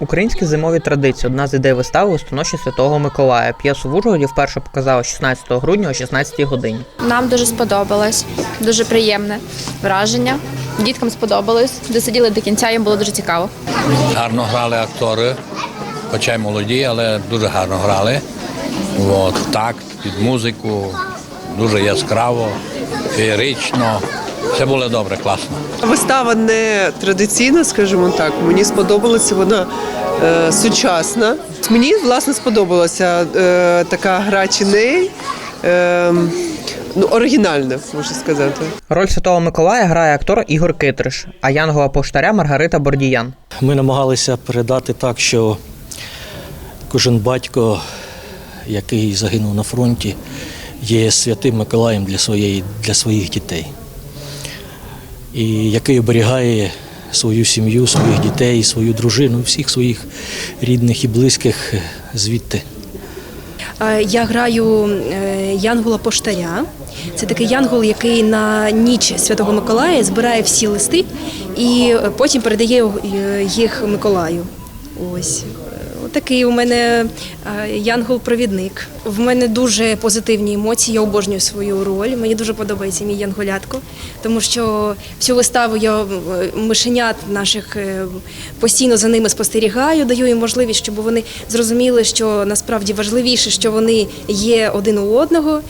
Українські зимові традиції одна з ідей вистави листоноші Святого Миколая. П'єсу в Ужгороді вперше показали 16 грудня о 16 годині. Нам дуже сподобалось, дуже приємне враження. Діткам сподобалось. Досиділи до кінця, їм було дуже цікаво. Гарно грали актори, хоча й молоді, але дуже гарно грали. От, такт, під музику, дуже яскраво, феєрично. Все було добре, класно. Вистава не традиційна, скажімо так. Мені сподобалася вона е, сучасна. Мені власне сподобалася е, така гра чіней. Е, ну, оригінальна, можна сказати. Роль Святого Миколая грає актор Ігор Китриш, а Янгола Поштаря Маргарита Бордіян. Ми намагалися передати так, що кожен батько, який загинув на фронті, є святим Миколаєм для, своєї, для своїх дітей. І який оберігає свою сім'ю, своїх дітей, свою дружину, всіх своїх рідних і близьких звідти. Е, Я граю е, Янгола Поштаря. Це такий янгол, який на ніч Святого Миколая збирає всі листи і потім передає е, їх Миколаю. Ось. Такий у мене е, янгол-провідник. В мене дуже позитивні емоції. Я обожнюю свою роль. Мені дуже подобається мій янголятко, тому що всю виставу я мишенят наших е, постійно за ними спостерігаю, даю їм можливість, щоб вони зрозуміли, що насправді важливіше, що вони є один у одного.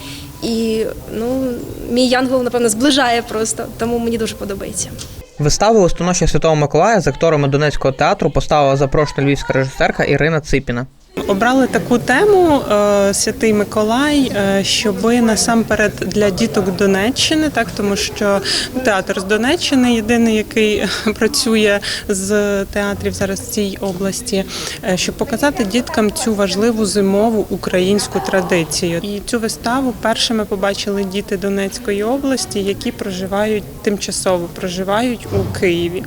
І ну, мій янгол, напевно, зближає просто, тому мені дуже подобається. Виставу листоноші Святого Миколая з акторами Донецького театру поставила запрошена львівська режисерка Ірина Ципіна. Обрали таку тему е, Святий Миколай, е, щоби насамперед для діток Донеччини, так тому що театр з Донеччини єдиний, який працює з театрів зараз в цій області, е, щоб показати діткам цю важливу зимову українську традицію. І цю виставу першими побачили діти Донецької області, які проживають тимчасово проживають у Києві.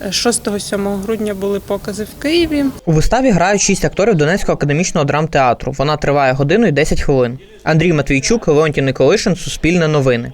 Е, 6-7 грудня були покази в Києві. У виставі грають шість акторів Донецького академічного драмтеатру. Вона триває годину і 10 хвилин. Андрій Матвійчук, Леонтій Николишин, Суспільне новини.